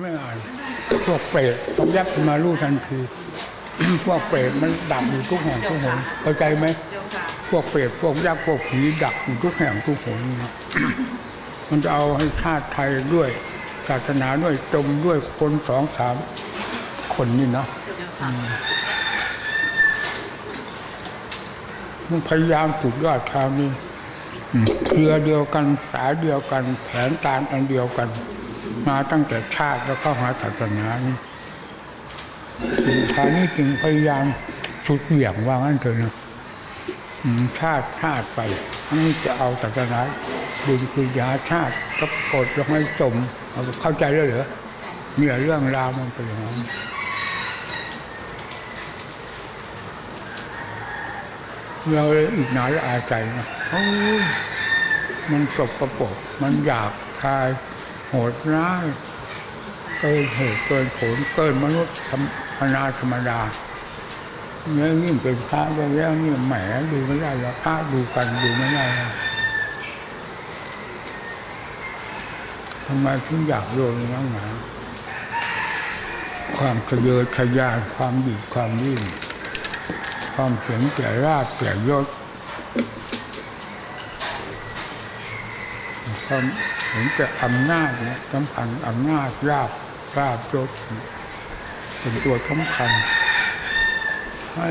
ไม่อ่านพวกเปรตต้องยับมารู้ทันที พวกเปรตมันดับอยู่ทุกแห่งทุกหนเข้าใจไหมพวกเปรตพวกยักษ์พวกผีดักอยู่ทุกแห่งทุกหนมันจะเอาให้ชาติไทยด้วย ศาสนาด้วยจมด้วยคนสองสามคนนี่เนาะมันพยายามสุดยอดคราวนี้เครือเดียวกันสายเดียวกัน แผนการอันเดียวกัน มาตั้งแต่ชาติแล้วเข้าหาศาสนานี่คราวนี้จึงพยายามสุดเหวี่ยงว่างั้นเถอะนะชาติชาติไปทั้งนี้จะเอาศาสนาดึงคือยาชาติก็กดลงให้จมเข้าใจแล้วเหรอเนี่ยเรื่องราวมันเป็นอย่างนั้นเราอีกหนาละอาใจนะมันสกประปรกมันอยากคาย โหดร้ายเกินเหตุเกินผลเกินมนุษย์ธรรมดาธรรมดาเนี่ยยิ่งเป็นพระแล้วนี่แหมดูไม่ได้แล้วพระดูกันดูไม่ได้แล้วทำไมถึงอยากโยนนักหนาความทะเยอทะยานความดีความยิ่งความเห็นแก่ราบแก่ยศความ เห็นแก่อำนาจเนี่ยสำคัญอำนาจราบราบยศเป็นตัวสำคัญ ให้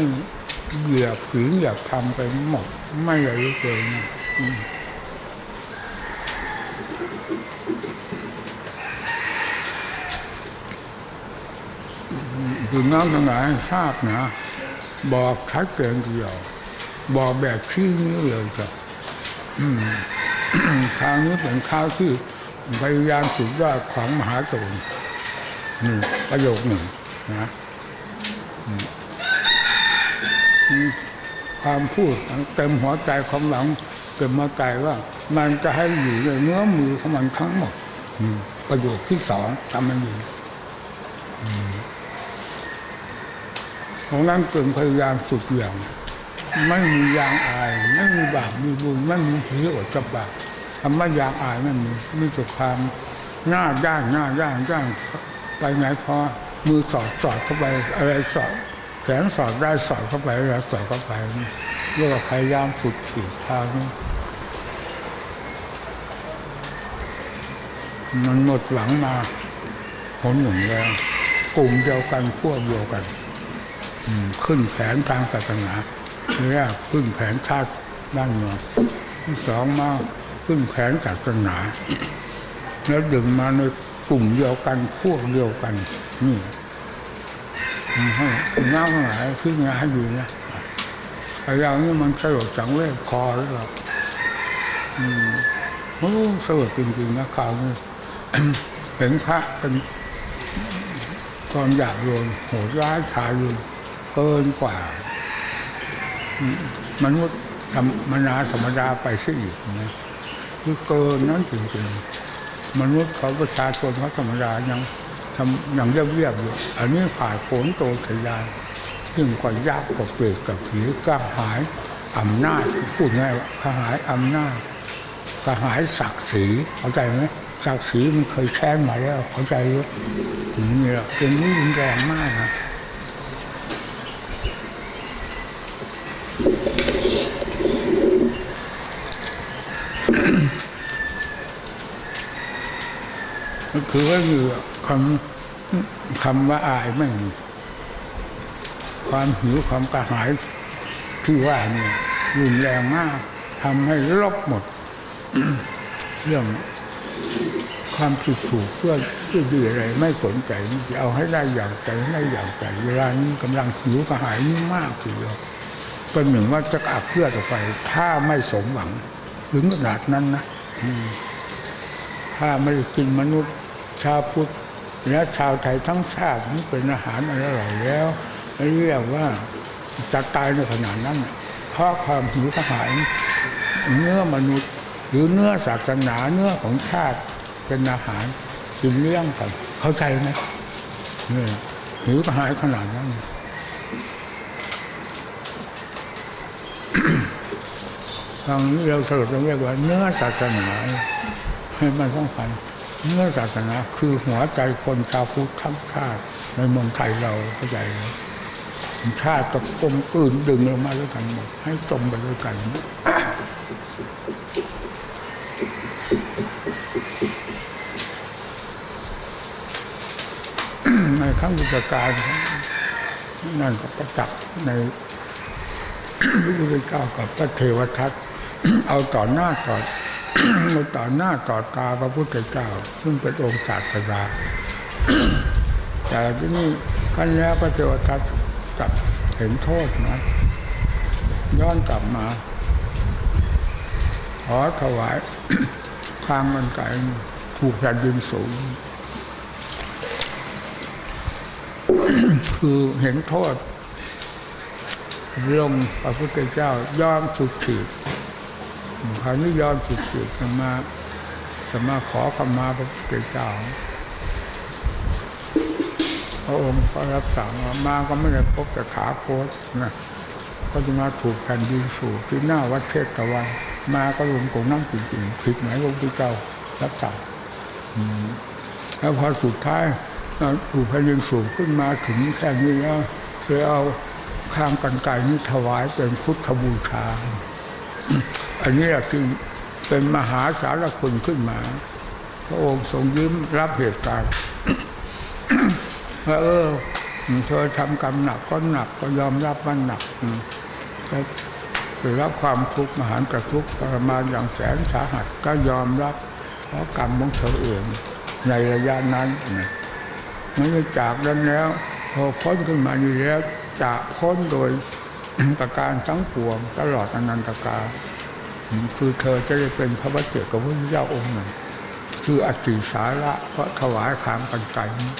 เหยียบฝืนเหยียบทำไปหมด ไม่เลยเลยนะอืมคือน้องทั้งหลายทราบนะ บอกชัดเจนเดียว บอกแบบชี้นี้เลยจ้ะ คราวนี้เป็นข้าวที่พยายามสุดยอดของมหาโจรนี่ประโยคหนึ่งนะความพูดเต็มหัวใจความหลังเต็มหัวใจว่า มันจะให้อยู่ในเนื้อมือของมันทั้งหมดมประโยคที่สองทำมันอยู่ของนั้นจึงพยายามสุดอย่าง ไม่มียางอายไม่มีบาปมีบุญไม่มีผีอดกับบาปคำว่ายางอายไม่มีมีสุความหน้าย่างหน้าย่างย่างไปไหนพอมือสอดสอดเข้าไปอะไรสอดแขนสอดได้สอดเข้าไปอะไรสอดเข้าไปเรียกว่าพยายามสุดขีดทางนี้มันหมดหวังมาผลหนึ่งแล้วกลุ่มเดียวกันพวกเดียวกัน ขึ้นแผนทางศาสนา ทีแรกขึ้นแผนชาติบ้านเมืองที่สองมาขึ้นแผนศาสนา แล้วดึงมาในกลุ่มเดียวกันพวกเดียวกันนี่ให้งาหลายที่งานอยู่นะไอ้อย่างนี้มันสลดสังเวชคอแล้วหรอกอืมโอ้สลดจริงๆนะข่าวนี้เห็นพระเป็นความอยากโยนโหดร้ายทารุณเกินกว่า มนุษย์ธรรมนาธรรมดาไปซะอีกนะคือเกินนั้นจริงๆมนุษย์เขาประชาชนเขาธรรมดายังทำอย่างเรียบๆอยู่อันนี้ผ่านผลโตทยานยิ่งกว่ายากกว่าเปรตกับผีกระหายอำนาจพูดง่ายว่ากระหายอำนาจกระหายศักดิ์ศรีเข้าใจไหมศักดิ์ศรีมันเคยแค้นมาแล้วเข้าใจไหมถึงนี่แหละเป็นนี่รุนแรงมากนะ คือว่าคือคำคำว่าอายไม่มีความหิวความกระหายที่ว่านี่รุนแรงมากทำให้ลบหมด เรื่องความผิดถูกเพื่อเพื่อดีอะไร ไม่สนใจจะเอาให้ได้อย่างใจให้ได้อย่างใจ เวลานี้กำลังหิวกระหายนี่มากทีเดียวเป็นหนึ่งว่าจะอับเลือดออไป ถ้าไม่สมหวัง ถึงขนาดนั้นนะถ้าไม่กินมนุษย์ ชาวพุทธและชาวไทยทั้งชาตินี่เป็นอาหารอร่อยแล้วเรียกว่าจะตายในขนาดนั้น เพราะความหิวกระหายเนื้อมนุษย์ หรือเนื้อศาสนาเนื้อของชาติเป็นอาหารกินเลี้ยงกันเข้าใจไหมหิวกระหายขนาดนั้นตอนนี้เราสรุปเราเรียกว่าเนื้อศาสนาให้มันสำคัญ เนื้อศาสนาคือหัวใจคนชาวพุทธทั้งชาติในเมืองไทยเราเข้าใจไหมชาติตะกลมกลืนดึงลงมาด้วยกันหมดให้จมไปด้วยกัน ในครั้งพุทธกาลนั่นก็ประจักษ์ในพระพุทธเจ้ากับพระเทวทัตเอาต่อหน้าต่อ ต่อหน้าต่อตาพระพุทธเจ้า ซึ่งเป็นองค์ศาสดาแต่ที่นี่ขั้นแล้วพระเทวทัตกลับเห็นโทษนะย้อนกลับมา ขอถวายข้างมันไก่ถูกแผ่นดินสูง คือเห็นโทษลงพระพุทธเจ้ายอมสุดขีด ครานี้ยอมสุดขีดจะมาจะมาขอขมาพระพุทธเจ้าพระองค์ก็รับสั่งว่ามาก็ไม่ได้พบแต่ขาโคตนะก็จะมาถูกแผ่นดินสู่ที่หน้าวัดเทศตะวัน มาก็รวมกงนั่งจริงๆผิดไหมพระพุทธเจ้ารับสั่งแล้วพอสุดท้ายถูกแผ่นดินสูงขึ้นมาถึงแค่นี้แล้วเลยเอาข้ามกันไก่นี้ถวายเป็นพุทธบูชา อันนี้จึงเป็นมหาสารคุณขึ้นมา พระองค์ทรงยิ้มรับเหตุการณ์ว่าเออเธอทำกรรมหนักก็หนักก็ยอมรับว่าหนักแต่ไปรับความทุกข์มหาตทุกข์ทรมานอย่างแสนสาหัสก็ยอมรับ เพราะกรรมของเธอเองในระยะนั้นเมื่อจากนั้นแล้ว พอพ้นขึ้นมานี่แล้วจะพ้นโดยประการทั้งปวงตลอดอนันตกาล คือเธอจะได้เป็นพระบัจเจกพระพุทธเจ้าองค์หนึ่งคืออธิสาระเพราะถวายขามกันไก่นี้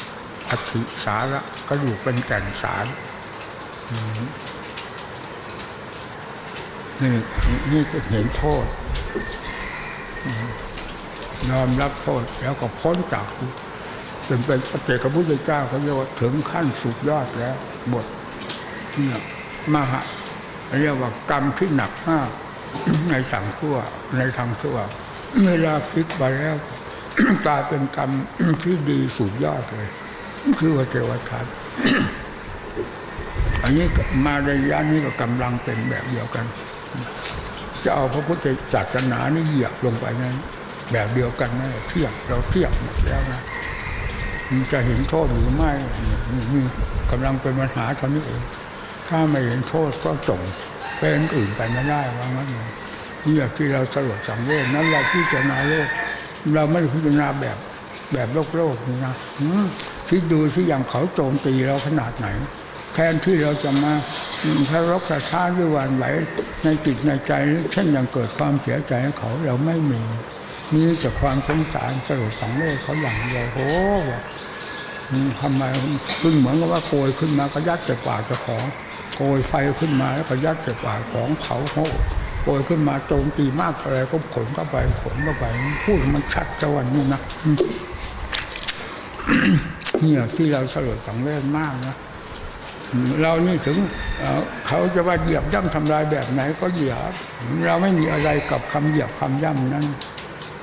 อธิสาระก็อยู่เป็นแก่นสารนี่นี่ก็เห็นโทษยอมรับโทษแล้วก็พ้นจากทุกจนเป็นพระเจกพระพุทธเจ้าเขาเรียกว่าถึงขั้นสุดยอดแล้วบทเนี่ยมหาเรียกว่ากรรมที่หนักมาก ในสังชั่วในทางชั่วเวลาพลิกไปแล้วกลายเป็นกรรมที่ดีสุดยอดเลย คือว่าเทวทัตอันนี้มาในยะนี้ก็กำลังเป็นแบบเดียวกัน จะเอาพระพุทธศาสนานี่เหยียบลงไปนั้น แบบเดียวกันนะเทียบเราเทียบหมดแล้วนะมันจะเห็นโทษหรือไม่นี่นี่กำลังเป็นปัญหาเท่านี้เองถ้าไม่เห็นโทษก็จง เป็นอื่นไปไม่ได้ว่างั้นเนี่ย่างที่เราสลดสังเวชนั้นเราพิจารณาโลก เราไม่พิจารณาแบบแบบโลกโลกนะคิดดูสิอย่างเขาโจมตีเราขนาดไหนแทนที่เราจะมาพระรบกระช้าด้วยวันไหวในจิตในใจเช่นอย่างเกิดความเสียใจให้เขาเราไม่มีมีแต่ความสงสารสลดสังเวชเขาอย่างเดียวโอ้โหอืมทำไมขึ้นเหมือนกับว่าโกยขึ้นมาก็ยัดใส่ปากจ้าของ โกยไฟขึ้นมาแล้วก็ยัดใส่ปากของเผาเขาโกยขึ้นมาโจมตีมากอะไรก็ขนเข้าไปขนเข้าไปพูดมันชัดจะวันนี้นะเนี่ยที่เราสลดสังเวชมากนะเรานี่ถึงเเขาจะว่าเหยียบย่ำทำลายแบบไหนก็เหยียบ เราไม่มีอะไรกับคำเหยียบคำย่ำนั้น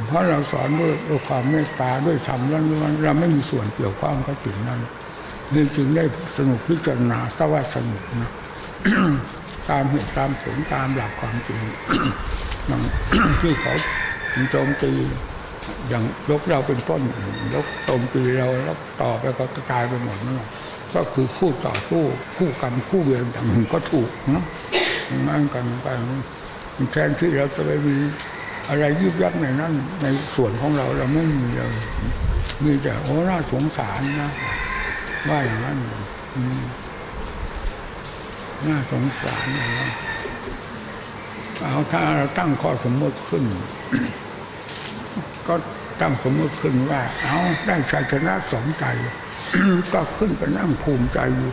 เพราะเราสอนด้วยด้วยความเมตตาด้วยธรรมล้วนๆเราไม่มีส่วนเกี่ยวข้องกับสิ่งนั้นนี่จึงได้สนุกพิจารณาก็ว่าสนุกนะ ตามเหตุตามผลตามหลักความจริงอย่างที่เขาโจมตีอย่างยกเราเป็นต้นยกโจมตีเราแล้วต่อไปก็กระจายไปหมดนั่นแหละก็คือคู่ต่อสู้คู่กรรมคู่เวรอย่างหนึ่งก็ถูกนะนั่นกันไปแทนที่เราจะไปมีอะไรยิบยับในนั้น ในส่วนของเราเราไม่มีเลยมีแต่โอ้น่าสงสารนะว่าอย่างนั้น น่าสงสารนะเอาถ้าเราตั้งข้อสมมติขึ้น ก็ตั้งสมมติขึ้นว่า เอาได้ชัยชนะสองใจ ก็ขึ้นไปนั่งภูมิใจอยู่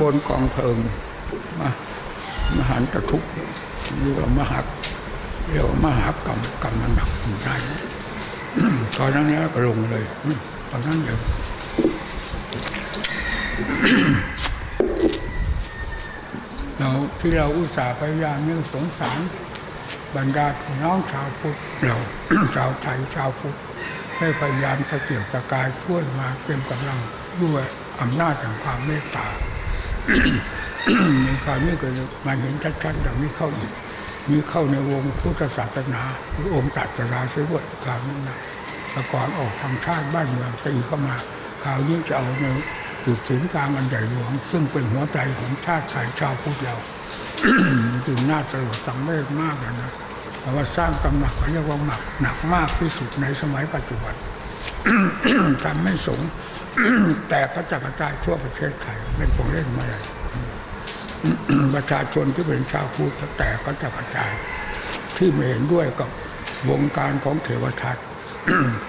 บนกองเพลิงมามหันตทุกข์เรียกว่ามหาเรียกว่ามหากรรมกรรมมันหนักอยู่ตอนนั้นเนี่ยก็ลงเลยตอนนั้นเดี๋ยว เราที่เราอุตส่าห์พยายามนี่สงสาร บรรดาพี่น้องชาวพุทธเราชาวไทยชาวพุทธให้พยายามตะเกียบตะกายช่วยมาเป็นกำลังด้วยอำนาจแห่งความเมตตามีความนี้ก็มาเห็นชัดๆอย่างนี้เข้าอีกมีเข้าในวงพุทธศาสนาหรือองค์ศาสนาเสียด้วยคราวนี้นะแต่ก่อนออกทางชาติบ้านเมืองตีเข้ามาคราวนี้จะเอาใน จุดศูนย์กลางอันใหญ่หลวง ซึ่งเป็นหัวใจของชาติไทยชาวพุทธเราจึงน่าสลดสังเวชมากเลยนะเพราะว่าสร้างกำหนักเขาเรียกว่าหนักหนักมากที่สุดในสมัยปัจจุบันทำให้สงแต่กระจัดกระจายทั่วประเทศไทยเป็นของเล่นมาเลยประชาชนที่เป็นชาวพุทธแต่ก็จะกระจาย ที่ไม่เห็นด้วยกับวงการของเทวทัต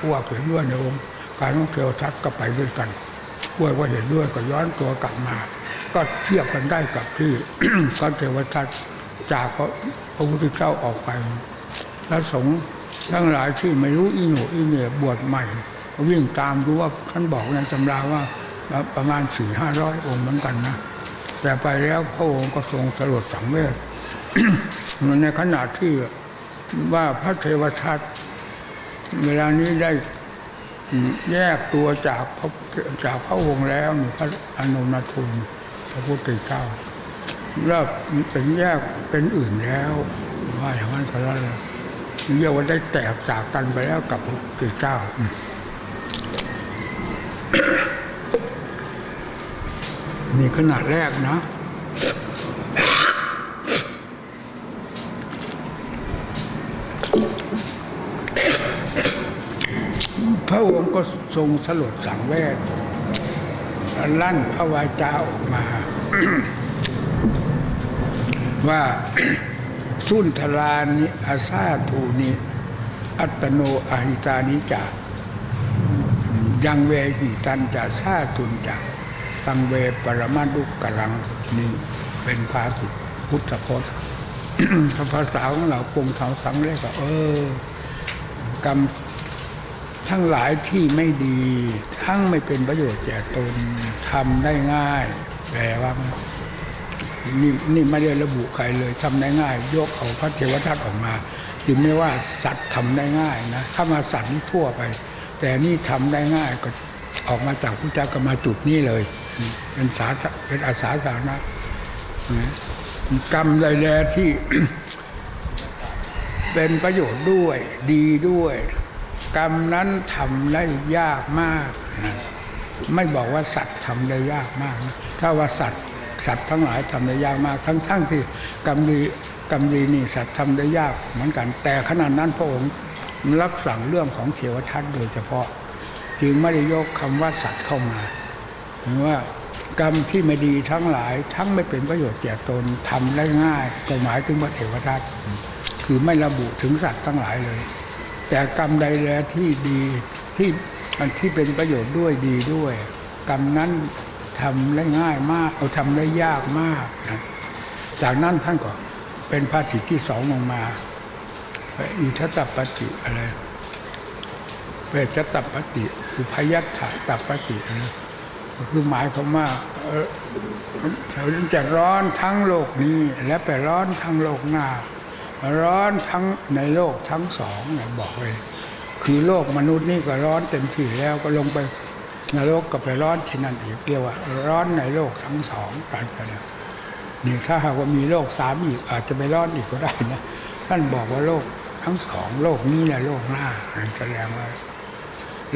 พวกเห็นด้วยในวงการของเทวทัตก็ไปด้วยกัน พวกว่าเห็นด้วยก็ย้อนตัวกลับมา ก็เทียบกันได้กับที่พระเทวทัตจากพระพุทธเจ้าออกไปแล้วสงฆ์ทั้งหลายที่ไม่รู้อีหนูอีเหนี่ยบวชใหม่วิ่งตามดูว่าท่านบอกในตำราว่าประมาณสี่ห้าร้อยองค์เหมือนกันนะแต่ไปแล้วพระองค์ก็ทรงสลดสังเวชในขณะที่ว่าพระเทวทัตเวลานี้ได้แยกตัวจากพระ จากพระองค์แล้วนี่พระอนุนาทุนพระพุทธเจ้าแล้วเป็นแยกเป็นอื่นแล้วว่าอย่างนั้นก็แล้วนะเรียกว่าได้แตกจากกันไปแล้วกับพระพุทธเจ้านี่ขนาดแรกนะ ระองค์ก็ทรงสลดสังเวชลั่นพระวาจาออกมา ว่าสุนทรานิอาซาทูนิอัตโนอหิตานิจายังเวหิตันจะซาตุนจะตังเวปรมาดุกกลังนี่เป็นภาษิตพุทธพจน์ภาษาของเราคงเทาสังเรียกว่าเออกรรม ทั้งหลายที่ไม่ดี ทั้งไม่เป็นประโยชน์แก่ตนทำได้ง่าย แปลว่านี่นี่ไม่ได้ระบุใครเลยทำได้ง่าย ยกเอาพระเทวทัตออกมาจึงไม่ว่าสัตว์ทำได้ง่ายนะถ้ามาสัตว์นี่ทั่วไป แต่นี่ทำได้ง่ายก็ออกมาจากพุทธเจ้าก็มาจุดนี้เลย เป็นสาเป็นอาสาสานะนะกรรมใดแลที่ เป็นประโยชน์ด้วย ดีด้วย กรรมนั้นทำได้ยากมากนะไม่บอกว่าสัตว์ทำได้ยากมากนะถ้าว่าสัตว์สัตว์ทั้งหลายทำได้ยากมาก ทั้งทั้งที่กรรมดีกรรมดีนี่สัตว์ทำได้ยากเหมือนกัน แต่ขนาดนั้นพระองค์รับสั่งเรื่องของเทวทัตโดยเฉพาะ จึงไม่ได้ยกคำว่าสัตว์เข้ามาถึงว่ากรรมที่ไม่ดีทั้งหลาย ทั้งไม่เป็นประโยชน์แก่ตนทำได้ง่ายก็หมายถึงว่าเทวทัตคือไม่ระบุถึงสัตว์ทั้งหลายเลย แต่กรรมใดแลที่ดีที่อันที่เป็นประโยชน์ด้วยดีด้วย กรรมนั้นทำได้ง่ายมาก เอาทำได้ยากมากนะจากนั้นท่านก็เป็นภาษิตที่สองลงมาอิทัตตปฏิอะไรเวชตัปฏิอุพยัตถตัปฏินะก็คือหมายความว่าเออเราจะร้อนทั้งโลกนี้และไปร้อนทั้งโลกหน้า ร้อนทั้งในโลกทั้งสองเนี่ยบอกเลย คือโลกมนุษย์นี่ก็ร้อนเต็มที่แล้วก็ลงไปนรกก็ไปร้อนที่นั่นอีกเรียกว่า ร้อนในโลกทั้งสองกันไปแล้วนี่ถ้าหากว่ามีโลกสามอีกอาจจะไปร้อนอีกก็ได้นะท่านบอกว่าโลกทั้งสองโลกนี้และโลกหน้ากันแสดงว่า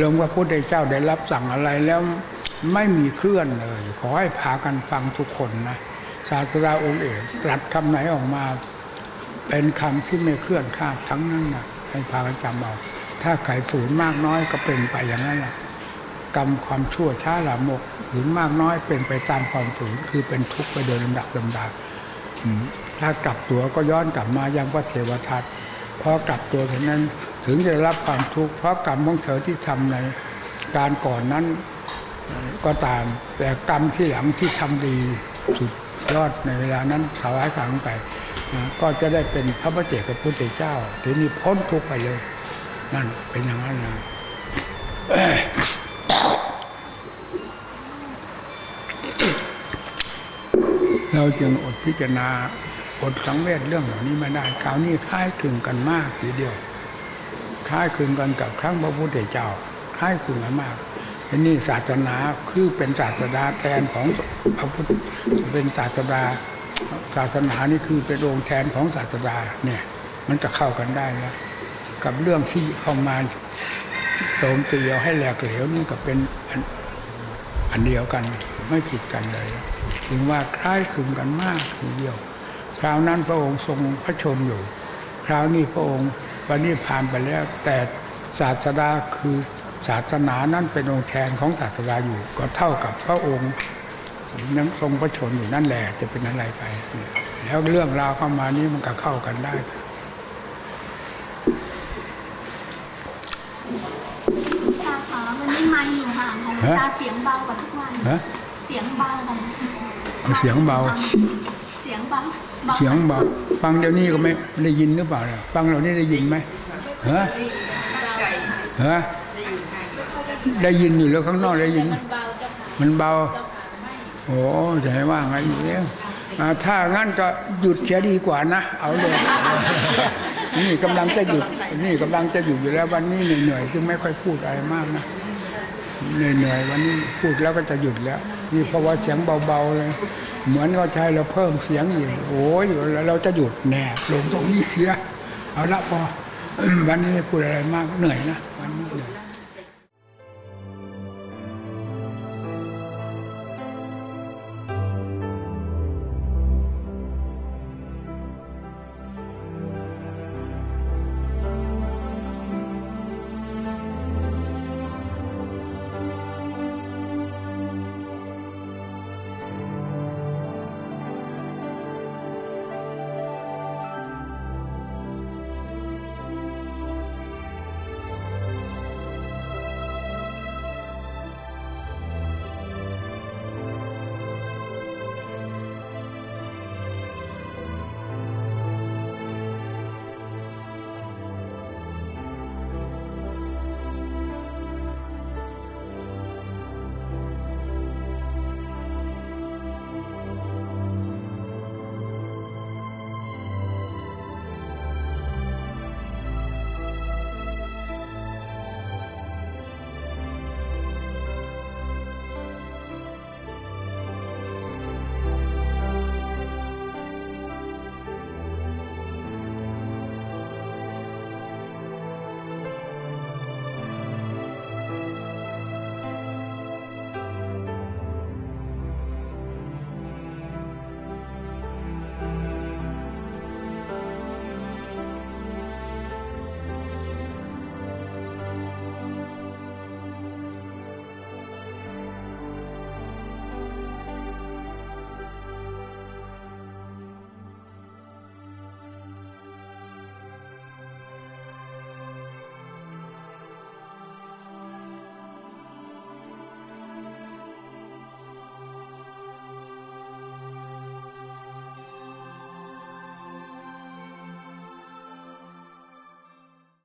ลงว่าพุทธเจ้าได้รับสั่งอะไรแล้วไม่มีเคลื่อนเลย ขอให้พากันฟังทุกคนนะศาสตราองค์เอกตรัสคำไหนออกมา เป็นคำที่ไม่เคลื่อนคลาทั้งนั้นนะให้พากันจำเอาถ้าใครฝืนมากน้อยก็เป็นไปอย่างนั้นแหละกรรมความชั่วช้าหลามกฝืนมากน้อยเป็นไปตามความฝืนคือเป็นทุกข์ไปโดยลำดับลำดาอืมถ้ากลับตัวก็ย้อนกลับมายังพระเทวทัตพอกลับตัวเท่านั้นถึงจะรับความทุกข์เพราะกรรมของเธอที่ทำในการก่อนนั้นก็ตาม แต่กรรมที่หลังที่ทำดีสุด ยอดในเวลานั้นถวายขังไป ก็จะได้เป็นพระประเจกพระพุทธเจ้าทีนี้พ้นทุกข์ไปเลย นั่นเป็นอย่างนั้นนะเราจึงอดพิจารณาอดสังเวชเรื่องเหล่านี้ไม่ได้คราวนี้คล้ายคลึงกันมากทีเดียวคล้ายคลึงกันกับครั้งพระพุทธเจ้าคล้ายคลึงกันมาก ทีนี่ศาสนาคือเป็นศาสดาแทนของพระพุทธเป็นศาสดาศาสนานี่คือเป็นองค์แทนของศาสดาเนี่ย มันจะเข้ากันได้แล้วกับเรื่องที่เข้ามาโจมตีเอาให้แหลกเหลวนี่ก็เป็นอันอันเดียวกันไม่ผิดกันเลยถึงว่าคล้ายคลึงกันมากทีเดียวคราวนั้นพระองค์ทรงพระชนอยู่ คราวนี้พระองค์วันนี้ผ่านไปแล้วแต่ศาสดาคือ ศาสนานั้นเป็นองค์แทนของศาสดาอยู่ ก็เท่ากับพระองค์ยังทรงพระชนอยู่นั่นแหละจะเป็นอะไรไป แล้วเรื่องราวเข้ามานี้มันก็เข้ากันได้ตาขาวันนี้ไม่อยู่ห่างของฮะตาเสียงเบากว่าทุกวันฮะเสียงเบาของเอาเสียงเบา เสียงเบาเบาเสียงเบา ฟังเดี๋ยวนี้ก็ไม่ได้ยินหรือเปล่าเนี่ยฟังเรานี่ได้ยินไหมฮะฮะ ได้ยินอยู่แล้วข้างนอกได้ยิน มันเบาโอ้จะให้ว่าไงอยู่เนี่ยอ่าถ้างั้นก็หยุดเสียดีกว่านะ เอาเลย นี่กำลังจะหยุด นี่กำลังจะหยุดอยู่แล้ววันนี้เหนื่อยๆจึงไม่ค่อยพูดอะไรมากนะเหนื่อยๆวันนี้พูดแล้วก็จะหยุดแล้วนี่เพราะว่าเสียงเบาๆเลย เหมือนก็ใช้เราเพิ่มเสียงอีกโอ้ยแล้วเราจะหยุดแน่ลงตรงนี้เสีย เอาละพอวันนี้ไม่พูดอะไรมากเหนื่อยนะวันนี้เหนื่อย